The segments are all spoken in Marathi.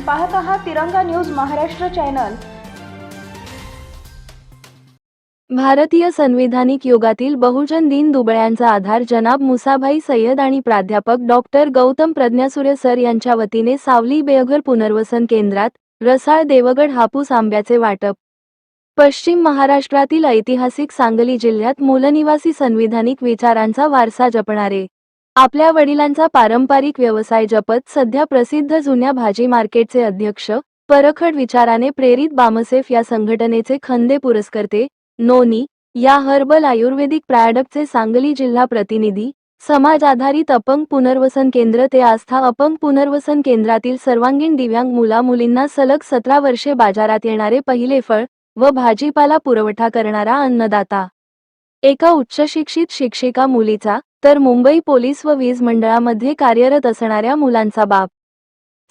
पाहत आहात तिरंगा न्यूज महाराष्ट्र चॅनल. भारतीय संविधानिक युगातील बहुजन दिन दुबळ्यांचा आधार जनाब मुसाभाई सय्यद आणि प्राध्यापक डॉक्टर गौतम प्रज्ञासूर्य सर यांच्या वतीने सावली बेअघर पुनर्वसन केंद्रात रसाळ देवगड हापूस आंब्याचे वाटप. पश्चिम महाराष्ट्रातील ऐतिहासिक सांगली जिल्ह्यात मूलनिवासी संविधानिक विचारांचा वारसा जपणारे आपल्या वडिलांचा पारंपरिक व्यवसाय जपत सध्या प्रसिद्ध जुन्या भाजी मार्केटचे अध्यक्ष परखड विचाराने प्रेरित बामसेफ या संघटनेचे खंदे पुरस्कर्ते नोनी या हर्बल आयुर्वेदिक प्रॉडक्टचे सांगली जिल्हा प्रतिनिधी समाज आधारित अपंग पुनर्वसन केंद्र ते आस्था अपंग पुनर्वसन केंद्रातील सर्वांगीण दिव्यांग मुला मुलींना सलग सतरा वर्षे बाजारात येणारे पहिले फळ व भाजीपाला पुरवठा करणारा अन्नदाता. एका उच्चशिक्षित शिक्षिका मुलीचा तर मुंबई पोलीस व वीज मंडळामध्ये कार्यरत असणाऱ्या मुलांचा बाप.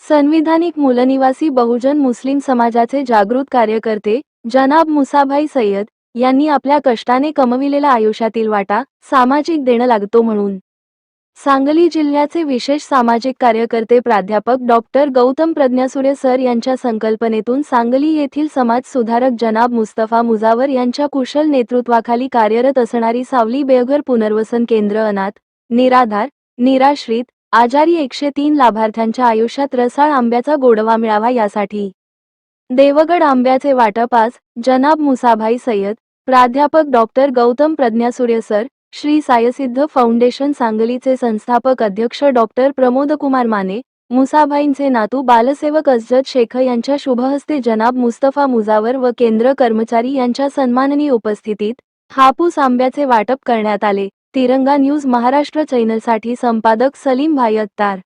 संविधानिक मूलनिवासी बहुजन मुस्लिम समाजाचे जागृत कार्यकर्ते जनाब मुसाभाई सय्यद यांनी आपल्या कष्टाने कमविलेला आयुष्यातील वाटा सामाजिक देणं लागतो म्हणून. सांगली जिल्ह्याचे विशेष सामाजिक कार्यकर्ते प्राध्यापक डॉक्टर गौतम प्रज्ञासुरे सर यांच्या संकल्पनेतून सांगली येथील समाज सुधारक जनाब मुस्तफा मुजावर यांच्या कुशल नेतृत्वाखाली कार्यरत असणारी सावली बेघर पुनर्वसन केंद्र अनाथ निराधार निराश्रित आजारी एकशे तीन लाभार्थ्यांच्या आयुष्यात रसाळ आंब्याचा गोडवा मिळावा यासाठी. देवगड आंब्याचे वाटप आज जनाब मुसाभाई सय्यद प्राध्यापक doctor Gautam Pragyasurya sir Shri Saisiddha foundation सांगलीचे संस्थापक अध्यक्ष डॉक्टर प्रमोदकुमार माने मुसाभाईंचे नातू बालसेवक अजद शेख यांच्या शुभहस्ते जनाब मुस्तफा मुजावर व केंद्र कर्मचारी यांच्या सन्माननीय उपस्थितीत हापूस आंब्याचे वाटप करण्यात आले. तिरंगा न्यूज महाराष्ट्र चॅनलसाठी संपादक सलीम भाई अत्तार.